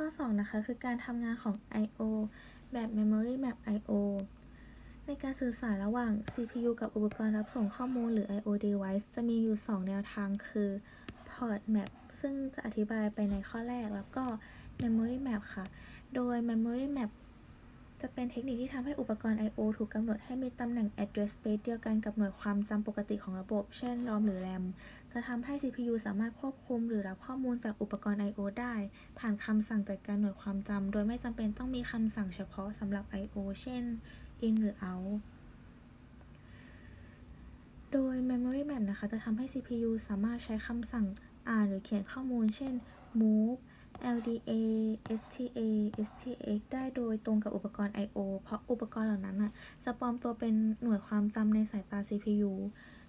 ข้อ 2 นะคะ คือการทำงานของ I/O แบบ Memory Map I/O ในการสื่อสารระหว่าง CPU กับอุปกรณ์รับส่งข้อมูลหรือ I/O device จะมีอยู่ 2 แนวทางคือ Port Map ซึ่งจะอธิบายไปในข้อแรกแล้วก็ Memory Map ค่ะ โดย Memory Map จะเป็นเทคนิคที่ทำให้อุปกรณ์ I/O ถูกกำหนดให้มีตำแหน่ง address space เดียวกันกับหน่วยความจำปกติของระบบ เช่น ROM หรือ RAM จะทำให้ CPU สามารถควบคุมหรือรับข้อมูลจากอุปกรณ์ I/O ได้ ผ่านคำสั่งจัดการหน่วยความจำโดยไม่จำเป็นต้องมีคำสั่งเฉพาะสำหรับ I/O เช่น in หรือ out โดย Memory Map นะคะ จะทำให้ CPU สามารถใช้คำสั่งอ่านหรือเขียนข้อมูล เช่น move LDA STA STX ได้โดยตรงกับอุปกรณ์ I/O เพราะอุปกรณ์เหล่านั้นนะจะปลอมตัวเป็นหน่วยความจำในสายตา CPU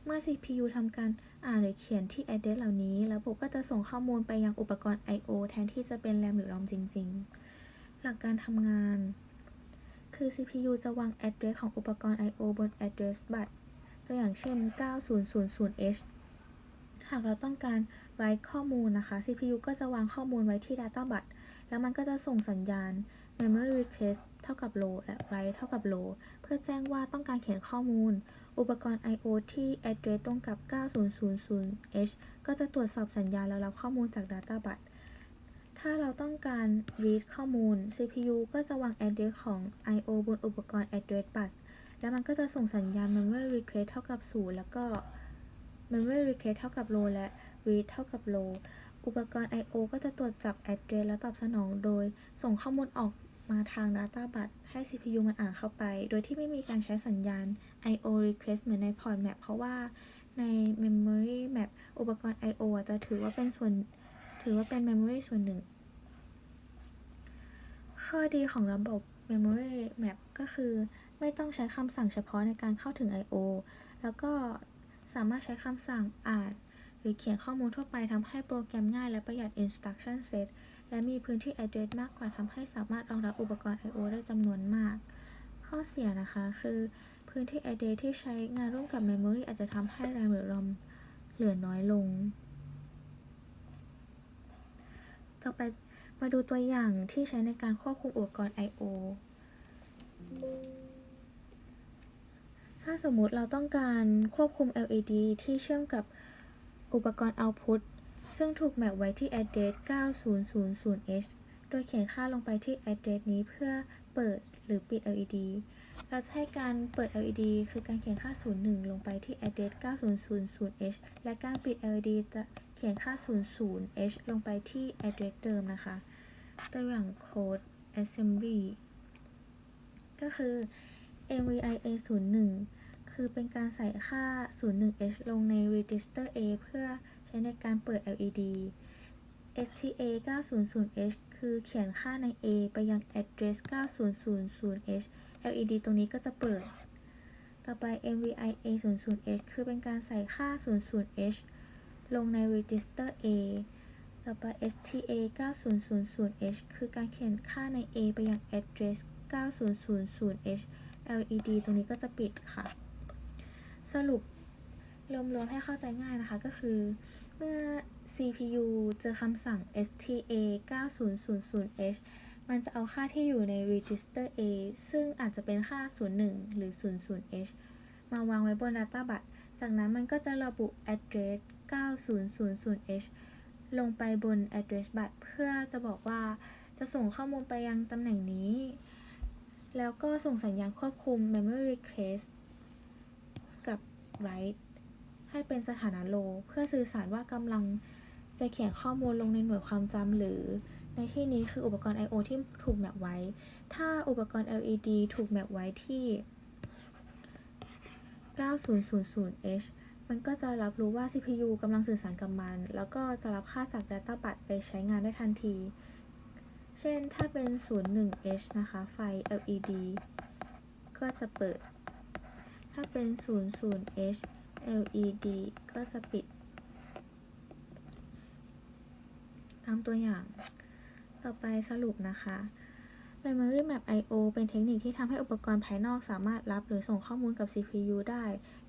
เมื่อ CPU ทำการอ่านหรือเขียนที่ address เหล่านี้ ระบบก็จะส่งข้อมูลไปยังอุปกรณ์ I/O แทนที่จะเป็น RAM หรือ ROM จริง ๆ หลักการทำงาน คือ CPU จะวาง address ของอุปกรณ์ I/O บน address bus ตัวอย่างเช่น 9000H หากเราต้องการ write ข้อมูลนะคะ CPU ก็จะวางข้อมูลไว้ที่ data bus แล้วมันก็จะส่งสัญญาณ memory request เท่ากับ low และ write เท่ากับ low เพื่อแจ้งว่าต้องการเขียนข้อมูล อุปกรณ์ I/O ที่ address ตรงกับ 9000H ก็จะตรวจสอบสัญญาณแล้วรับข้อมูลจาก data bus ถ้าเราต้องการ read ข้อมูล CPU ก็จะวาง address ของ I/O บนอุปกรณ์ address bus แล้วมันก็จะส่งสัญญาณ memory request เท่ากับ 0 แล้วก็ memory request เท่ากับ low และ read เท่ากับ low อุปกรณ์ I/O ก็จะตรวจจับ address และตอบสนองโดย ส่งข้อมูลออกมาทาง data bus ให้ CPU มันอ่านเข้าไป โดยที่ไม่มีการใช้สัญญาณ I/O request เหมือนใน port map เพราะว่าใน memory map อุปกรณ์ I/O อจะถือว่าเป็นส่วน ถือว่าเป็น memory ส่วนหนึ่ง ข้อดีของระบบ memory map ก็คือไม่ต้องใช้คำสั่งเฉพาะในการเข้าถึง I/O แล้วก็ สามารถใช้คำสั่งอ่าน หรือเขียนข้อมูลทั่วไปทำให้โปรแกรมง่ายและประหยัด instruction set และมีพื้นที่ address มากกว่าทำให้สามารถรองรับอุปกรณ์ I/O ได้จำนวนมาก ข้อเสียนะคะคือ พื้นที่ address ที่ใช้งานร่วมกับ memory อาจจะทำให้ RAM หรือ ROM เหลือน้อยลง ต่อไปมาดูตัวอย่างที่ใช้ในการควบคุมอุปกรณ์ I/O ถ้าสมมุติเราต้องการควบคุม LED ที่เชื่อมกับอุปกรณ์ output ซึ่งถูกแมปไว้ที่ address 9000H โดยเขียนค่าลงไปที่ address นี้เพื่อเปิดหรือปิด LED เราจะให้การเปิด LED คือการเขียนค่า 01 ลงไปที่ address 9000H และการปิด LED จะเขียนค่า 00H ลงไปที่ address เดิมนะคะ ตัวอย่างโค้ด assembly ก็คือ MVIA 01 คือเป็นการใส่ค่า 01H ลงใน register A เพื่อใช้ในการเปิด LED STA 900H คือเขียนค่าใน A ไปยัง address 9000H LED ตรงนี้ก็จะเปิด ต่อไป MVIA 00H คือเป็นการใส่ค่า 00H ลงใน register A ต่อไป STA 9000H คือการเขียนค่าใน A ไปยัง address 9000H LED ตรงนี้ก็จะปิดค่ะ สรุปรวมๆให้เข้าใจง่ายนะคะก็คือ เมื่อ CPU เจอคำสั่ง STA 9000H มันจะเอาค่าที่อยู่ใน register A ซึ่งอาจจะเป็นค่า 01 หรือ 00H มาวางไว้บน data bus จากนั้นมันก็จะระบุ address 9000H ลงไปบน address bus เพื่อจะบอกว่าจะส่งข้อมูลไปยังตำแหน่งนี้ แล้วก็ส่งสัญญาณควบคุม memory request กับ write ให้เป็นสถานะ low เพื่อสื่อสารว่ากำลังจะเขียนข้อมูลลงในหน่วยความจำหรือ ในที่นี้คืออุปกรณ์ I/O ที่ถูกแมปไว้ ถ้าอุปกรณ์ LED ถูกแมปไว้ที่ 9000H มันก็จะรับรู้ว่า CPU กำลังสื่อสารกับมัน แล้วก็จะรับค่าจาก Data Bus ไปใช้งานได้ทันที เช่นถ้าเป็น 01H นะคะ ไฟ LED ก็จะเปิด ถ้าเป็น 00H LED ก็จะปิด ตามตัวอย่าง ต่อไปสรุปนะคะ Memory Map I/O เป็นเทคนิคที่ทำให้อุปกรณ์ภายนอกสามารถรับหรือส่งข้อมูลกับ CPU ได้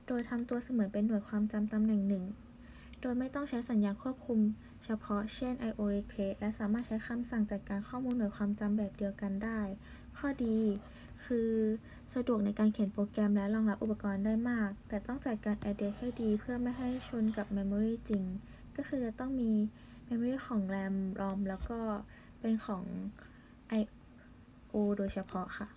โดยทำตัวเสมือนเป็นหน่วยความจำตำแหน่งหนึ่ง โดยไม่ต้องใช้สัญญาณควบคุม เฉพาะ เช่น I/O request และสามารถใช้คำสั่งจัดการข้อมูลหน่วยความจำแบบเดียวกันได้ ข้อดี คือสะดวกในการเขียนโปรแกรมและรองรับอุปกรณ์ได้มาก แต่ต้องจัดการ address ให้ดีเพื่อไม่ให้ชนกับ memory จริง ก็คือจะต้องมี memory ของ RAM ROM แล้วก็เป็นของ I/O โดยเฉพาะค่ะ